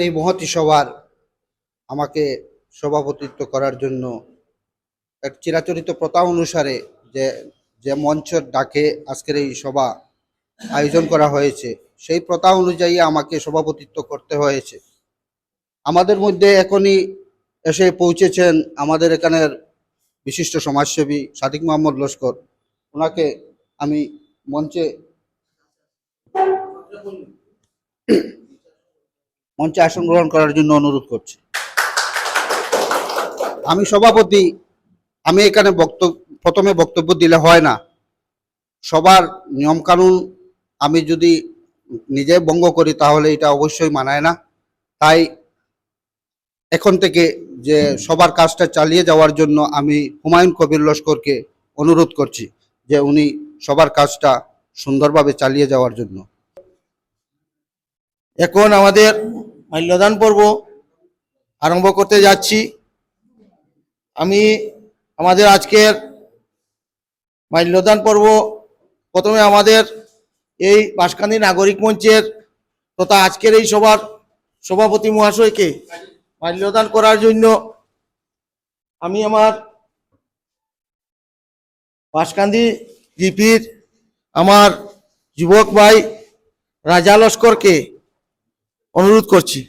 এই মহতি সভার আমাকে সভাপতিত্ব করার জন্য এক চিরাচরিত প্রথা অনুসারে যে যে মঞ্চের ডাকে আজকের এই সভা আয়োজন করা হয়েছে, সেই প্রথা অনুযায়ী আমাকে সভাপতিত্ব করতে হয়েছে। আমাদের মধ্যে এখনই এসে পৌঁছেছেন আমাদের এখানের বিশিষ্ট সমাজসেবী সাদিক মোহাম্মদ লস্কর। ওনাকে আমি মঞ্চে মঞ্চে আসন গ্রহণ করার জন্য অনুরোধ করছি। আমি সভাপতি, আমি এখানে বক্তব্য, প্রথমে বক্তব্য দিলে হয় না। সবার নিয়মকানুন আমি যদি নিজে ভঙ্গ করি তাহলে এটা অবশ্যই মানায় না। তাই এখন থেকে যে সবার কাজটা চালিয়ে যাওয়ার জন্য আমি হুমায়ুন কবির লস্করকে অনুরোধ করছি যে উনি সবার কাজটা সুন্দরভাবে চালিয়ে যাওয়ার জন্য। এখন আমাদের মাল্যদান পর্ব আরম্ভ করতে যাচ্ছি। আমি আমাদের আজকের মাল্যদান পর্ব প্রথমে আমাদের এই বাসকান্দি নাগরিক মঞ্চের তথা আজকের এই সভার সভাপতি মহাশয়কে মাল্যদান করার জন্য আমি আমার বাসকান্দি জিপির আমার যুবক ভাই রাজা লস্করকে অনুরোধ করছি।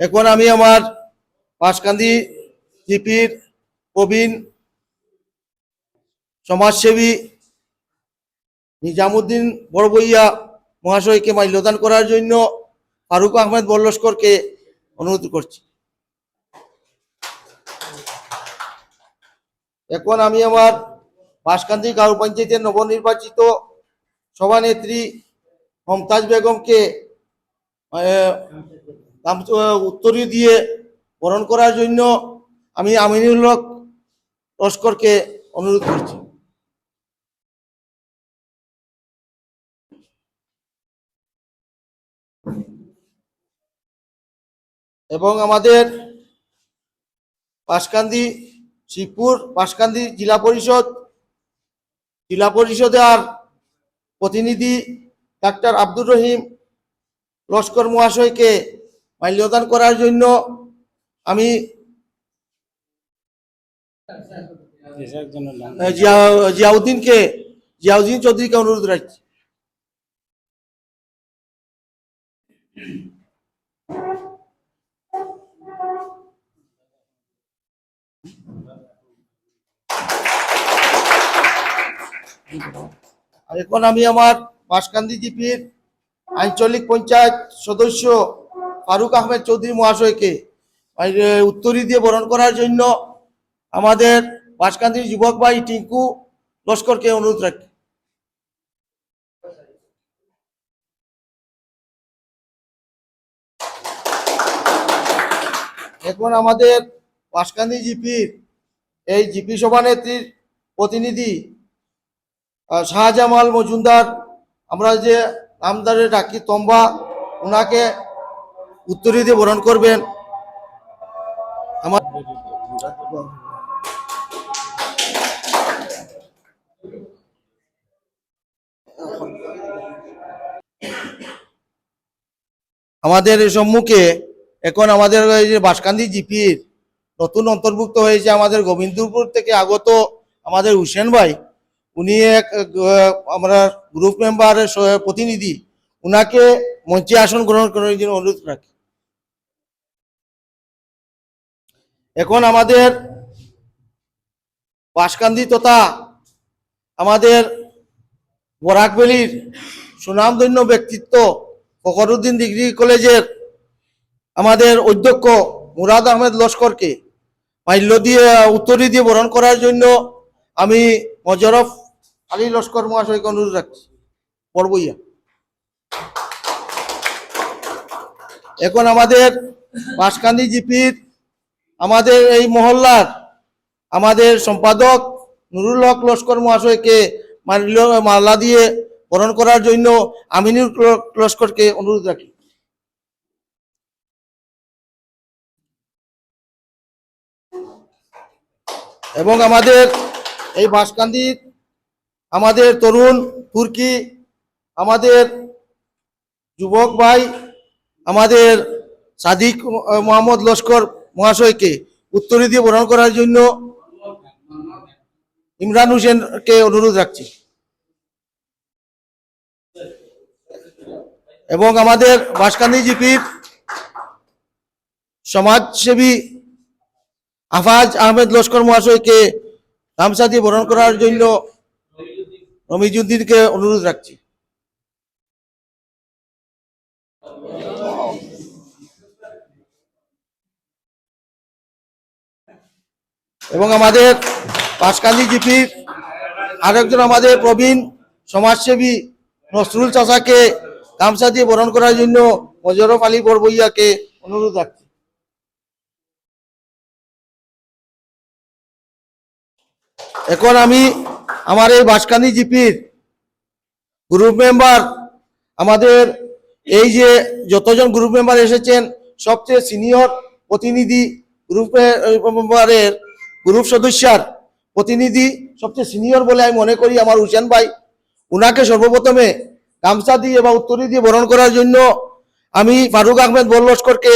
এখন আমি আমার পাশকান্দি জিপির প্রবীণ সমাজসেবী নিজামুদ্দিন বড়বইয়া মহাশয়কে মাল্যদান করার জন্য ফারুক আহমেদ বল্লস্করকে অনুরোধ করছি। এখন আমি আমার বাসকান্দি গাঁও পঞ্চায়েতের নবনির্বাচিত সভানেত্রী মমতাজ বেগমকে উত্তরী দিয়ে বরণ করার জন্য আমি আমিনুল হক লস্করকে অনুরোধ করছি। এবং আমাদের পাশকান্দি শিবপুর পাশকান্দি জেলা পরিষদ। জেলা পরিষদের প্রতিনিধি ডাক্তার আব্দুর রহিম লস্কর মহাশয়কে মাল্যদান করার জন্য আমি জিয়াউদ্দিনকে জিয়াউদ্দিন চৌধুরীকে অনুরোধ রাখছি। আর এখন আমি আমার বাসকান্দি জিপির আঞ্চলিক পঞ্চায়েত সদস্য ফারুক আহমেদ চৌধুরী মহাশয়কে উত্তরী দিয়ে বরণ করার জন্য আমাদের বাসকান্দি যুবক ভাই টিঙ্কু লস্করকে অনুরোধ রাখি। এখন আমাদের বাসকান্দি জিপির এই জিপি সভানেত্রীর প্রতিনিধি শাহজামাল মজুমদার, আমরা যে নামদারে ডাকি তম্বা, ওনাকে উত্তরী দিয়ে বরণ করবেন। আমার আমাদের সম্মুখে এখন আমাদের বাসকান্দি জিপির নতুন অন্তর্ভুক্ত হয়েছে আমাদের গোবিন্দপুর থেকে আগত আমাদের হুসেন ভাই। উনি এক আমরা গ্রুপ মেম্বারের প্রতিনিধি, উনাকে মঞ্চে আসন গ্রহণ করার জন্য অনুরোধ রাখি। এখন আমাদের বাসকান্দি তথা আমাদের বরাকবেলির সুনামধন্য ব্যক্তিত্ব ফখরুদ্দিন ডিগ্রি কলেজের আমাদের অধ্যক্ষ মুরাদ আহমেদ লস্করকে মাল্য দিয়ে, উত্তরী দিয়ে বরণ করার জন্য আমি মজরফ আলী লস্কর মহাশয়কে অনুরোধ রাখছি। বড়বইয়া এখন আমাদের বাসকান্দি জিপির আমাদের এই মহল্লার আমাদের সম্পাদক নুরুল হক লস্কর মহাশয়কে মাল্য মালা দিয়ে বরণ করার জন্য আমিনুল লস্করকে অনুরোধ রাখি। এবং আমাদের এই বাঁশকান্দির আমাদের তরুণ, তুর্কি, আমাদের যুবক ভাই, আমাদের সাদিক মোহাম্মদ লস্কর মহাশয়কে উত্তরী দিয়ে বরণ করার জন্য ইমরান হোসেনকে অনুরোধ রাখছি। এবং আমাদের বাসকান্দি জিপির সমাজসেবী আফাজ আহমেদ লস্কর মহাশয়কে গামছা দিয়ে বরণ করার জন্য রমিজুদ্দিনকে অনুরোধ রাখছি। এবং আমাদের পাঁচকান্দি জিপির আরেকজন আমাদের প্রবীণ সমাজসেবী নসরুল চাষাকে গামছা দিয়ে বরণ করার জন্য মজরফ আলী বরবইয়াকে অনুরোধ রাখছি। এখন আমি আমার এই বাসকান্দি জিপির গ্রুপ মেম্বার আমাদের এই যে যতজন গ্রুপ মেম্বার এসেছেন, সবচেয়ে সিনিয়র প্রতিনিধি গ্রুপের মেম্বারের গ্রুপ সদস্যার প্রতিনিধি সবচেয়ে সিনিয়র বলে আমি মনে করি আমার হুসেন ভাই। উনাকে সর্বপ্রথমে গামছা দিয়ে বা উত্তরী দিয়ে বরণ করার জন্য আমি ফারুক আহমেদ বল্লস্করকে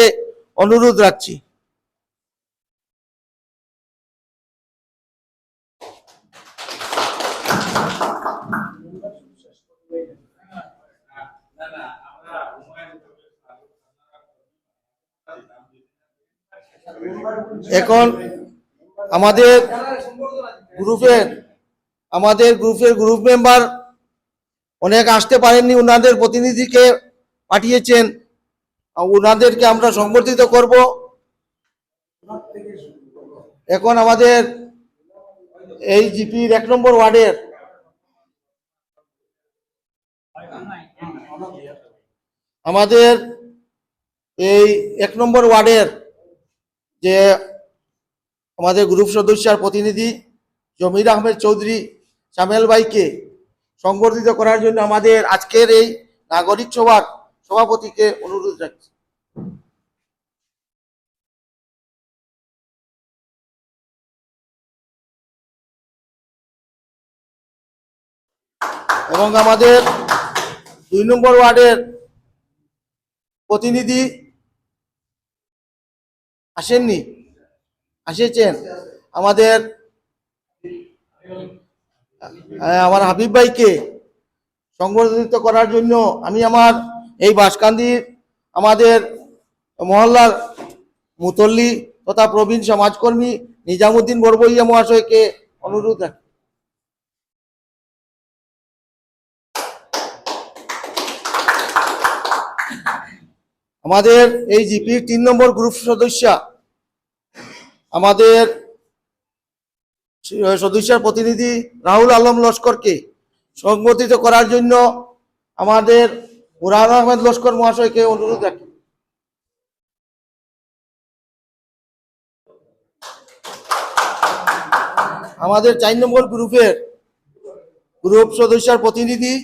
অনুরোধ রাখছি। এখন আমাদের গ্রুপের আমাদের গ্রুপের গ্রুপ মেম্বার অনেক আসতে পারেননি ওনাদের প্রতিনিধিকে পাঠিয়েছেন। ওনাদেরকে আমরা সংবর্ধিত করব। এখন আমাদের এই জিপির এক নম্বর ওয়ার্ডের আমাদের এই এক নম্বর ওয়ার্ডের যে আমাদের গ্রুপ সদস্যার প্রতিনিধি জমির আহমেদ চৌধুরী সামেল ভাইকে সংবর্ধিত করার জন্য আমাদের আজকের এই নাগরিক সভার সভাপতিকে অনুরোধ রাখছি। এবং আমাদের দুই নম্বর ওয়ার্ডের প্রতিনিধি আসেননি? আসেছেন? আমাদের আমার হাবিব ভাইকে সংবর্ধিত করার জন্য আমি আমার এই বাসকান্দির, আমাদের মহল্লার মুতল্লি তথা প্রবীণ সমাজকর্মী নিজামুদ্দিন বরবইয়া মহাশয়কে অনুরোধ রাখি। আমাদের এই জিপির তিন নম্বর গ্রুপ সদস্য, আমাদের সদস্যের প্রতিনিধি রাহুল আলম লস্করকে সংগঠিত করার জন্য আমাদের বুরহান আহমেদ লস্কর মহাশয়কে অনুরোধ রাখি আমাদের চার নম্বর গ্রুপের গ্রুপ সদস্যের প্রতিনিধি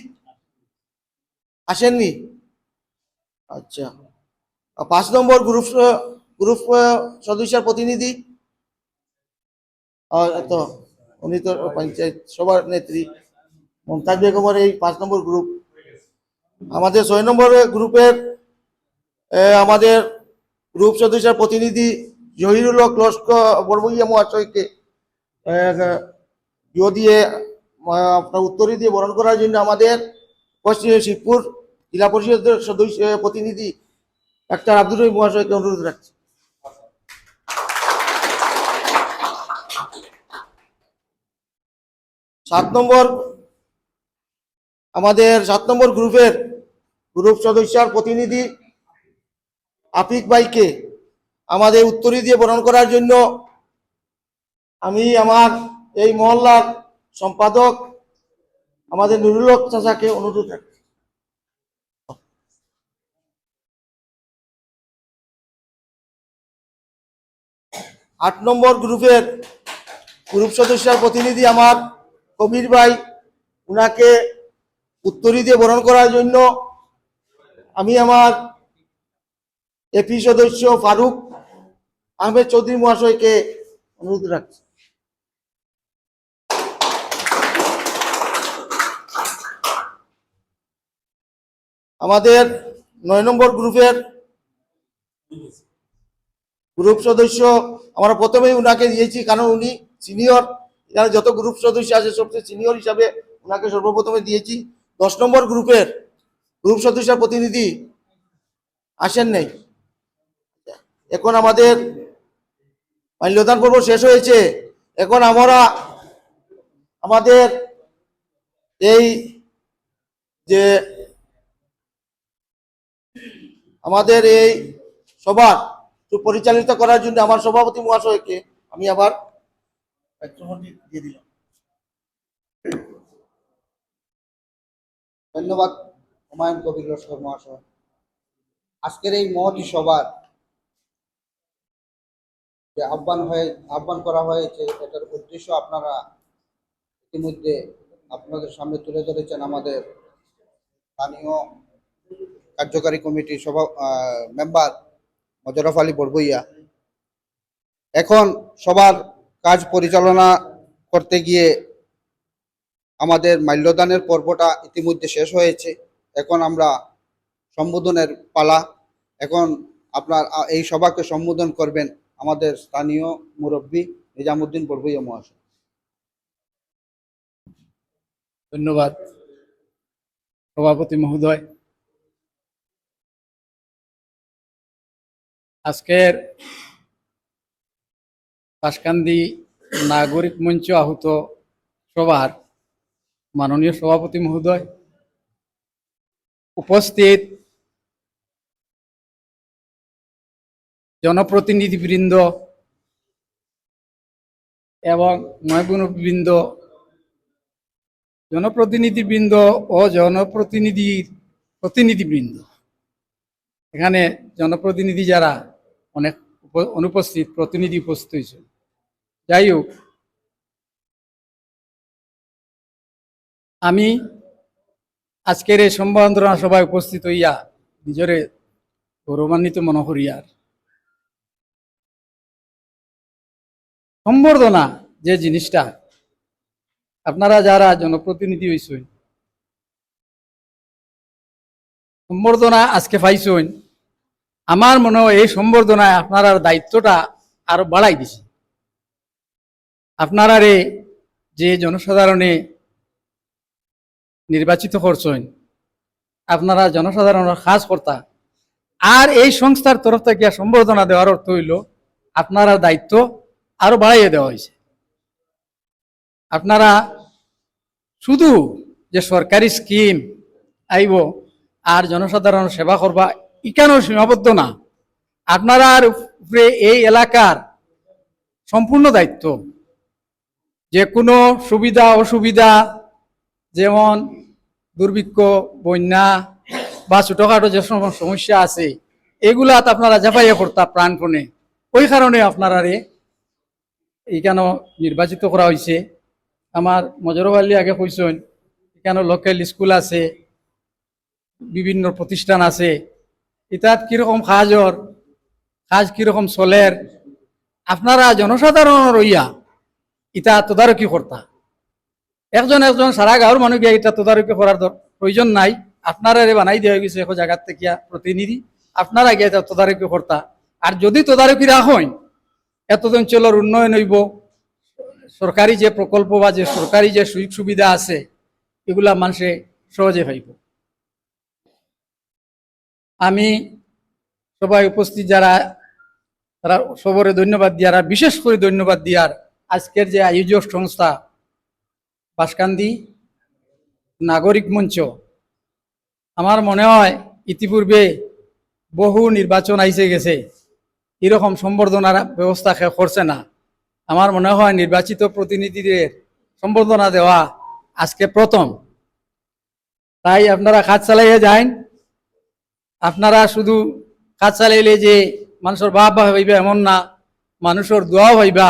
আসেননি? আচ্ছা। পাঁচ নম্বর গ্রুপ গ্রুপ সদস্যের প্রতিনিধি। তো উনি তো পঞ্চায়েত সবার নেত্রী। মমতাজ বেগমের এই পাঁচ নম্বর গ্রুপ আমাদের ছয় নম্বর গ্রুপের আমাদের গ্রুপ সদস্যের প্রতিনিধি জহিরুল হক লস্কর বড়বইয়া মহাশয়কে দিয়ে আপনার উত্তরী দিয়ে বরণ করার জন্য আমাদের পশ্চিম শিবপুর জেলা পরিষদের সদস্য, প্রতিনিধি ডাক্তার আব্দুর রহিম মহাশয়কে অনুরোধ রাখছি। সাত নম্বর, আমাদের সাত নম্বর গ্রুপের গ্রুপ সদস্যার প্রতিনিধি আফিক ভাইকে আমাদের উত্তরী দিয়ে বরণ করার জন্য আমি, আমার এই মহল্লার সম্পাদক, আমাদের নুরুল হক অনুরোধ রাখছি। আট নম্বর গ্রুপের গ্রুপ সদস্যের প্রতিনিধি আমার কবির ভাই। উনাকে উত্তরী দিয়ে বরণ করার জন্য আমি আমার এপি সদস্য ফারুক আহমেদ চৌধুরী মহাশয়কে অনুরোধ রাখছি। আমাদের নয় নম্বর গ্রুপের গ্রুপ সদস্য, আমরা প্রথমেই উনাকে দিয়েছি, কারণ উনি সিনিয়র। এখানে যত গ্রুপ সদস্য আছে, সবচেয়ে সিনিয়র হিসাবে উনাকে সর্বপ্রথমে দিয়েছি। দশ নম্বর গ্রুপের গ্রুপ সদস্যের প্রতিনিধি আসেন নাই। এখন আমাদের মাল্যদান পর্ব শেষ হয়েছে। এখন আমরা আমাদের এই যে আমাদের এই সভা সুপরিচালিত করার জন্য আমার সভাপতি মহাশয়কে আমি আবার ধন্যবাদ, হুমায়ুন কবির লস্কর মহাশয়। আজকের এই মহতি সভার যে আহ্বান হয়ে, আহ্বান করা হয়েছে, এটার উদ্দেশ্য আপনারা ইতিমধ্যে আপনাদের সামনে তুলে ধরেছেন আমাদের স্থানীয় কার্যকারী কমিটির সভা মেম্বার মজরফ আলী বড়বইয়া এখন সবার কাজ পরিচালনা করতে গিয়ে আমাদের মাল্যদানের পর্বটা ইতিমধ্যে শেষ হয়েছে। এখন আমরা সম্বোধনের পালা। এখন আপনার এই সভাকে সম্বোধন করবেন আমাদের স্থানীয় মুরব্বী নিজামুদ্দিন বড়বইয়া মহাশয়। ধন্যবাদ। সভাপতি মহোদয় আজকের বাসকান্দি নাগরিক মঞ্চ আহত সভার মাননীয় সভাপতি মহোদয় উপস্থিত জনপ্রতিনিধিবৃন্দ এবং ময়বৃন্দ জনপ্রতিনিধিবৃন্দ ও জনপ্রতিনিধির প্রতিনিধিবৃন্দ এখানে জনপ্রতিনিধি যারা অনেক অনুপস্থিত, প্রতিনিধি উপস্থিত হয়েছে যাই হোক, আমি আজকের এই সম্বর্ধনা সভায় উপস্থিত হইয়া নিজরে গৌরবান্বিত মনে করিয়ার সম্বর্ধনা যে জিনিসটা, আপনারা যারা জনপ্রতিনিধি হইছেন, সম্বর্ধনা আজকে পাইছেন আমার মনে হয় এই সম্বর্ধনায় আপনারা দায়িত্বটা আরও বাড়াই দিছে। আপনারারে যে জনসাধারণে নির্বাচিত করছেন, আপনারা জনসাধারণের খাস কর্তা আর এই সংস্থার তরফ থেকে সম্বর্ধনা দেওয়ার অর্থ হইল আপনারা দায়িত্ব আরও বাড়াইয়ে দেওয়া হয়েছে আপনারা শুধু যে সরকারি স্কিম আইব আর জনসাধারণ সেবা করবা ইকানো সীমাবদ্ধ না? আপনারা উপরে এই এলাকার সম্পূর্ণ দায়িত্ব। যে কোনো সুবিধা, অসুবিধা, যেমন দুর্ভিক্ষ, বন্যা বা ছোটখাটো যে সম- সমস্যা আছে এগুলাত আপনারা জাপাইয়া করতা প্রাণপণে। ওই কারণে আপনারা রে এইখানে নির্বাচিত করা হয়েছে আমার মজরব আলী আগে কইসেন এখানে লোকাল স্কুল আছে, বিভিন্ন প্রতিষ্ঠান আছে এটাত কীরকম কাজর কাজ কীরকম চলের, আপনারা জনসাধারণের রইয়া ইতা তদারকি কর্তা একজন একজন সারা গাঁৱৰ মানুহ গিয়ে এটা তদারকি করার প্রয়োজন নাই। আপনারা বানাই দেওয়া গেছে এখন জায়গার থেকে প্রতিনিধি আপনারা গিয়ে এটা তদারকি কর্তা আর যদি তদারকি রাখেন এত অঞ্চলের উন্নয়ন হইব। সরকারি যে প্রকল্প বা যে সরকারি যে সুযোগ সুবিধা আছে এগুলা মানুষে সহজে পাইব আমি সবাই উপস্থিত যারা, তারা সবরে ধন্যবাদ দিয়ার আর বিশেষ করে ধন্যবাদ দিয়ার আজকের যে আয়োজক সংস্থা বাসকান্দি নাগরিক মঞ্চ, আমার মনে হয় ইতিপূর্বে বহু নির্বাচন আইসে গেছে, এরকম সম্বর্ধনার ব্যবস্থা করছে না। আমার মনে হয় নির্বাচিত প্রতিনিধিদের সম্বর্ধনা দেওয়া আজকে প্রথম। তাই আপনারা কাজ চালাইয়ে যান আপনারা শুধু কাজ চালাইলে যে মানুষের বাপ বা হইবা এমন না মানুষের দোয়াও হইবা।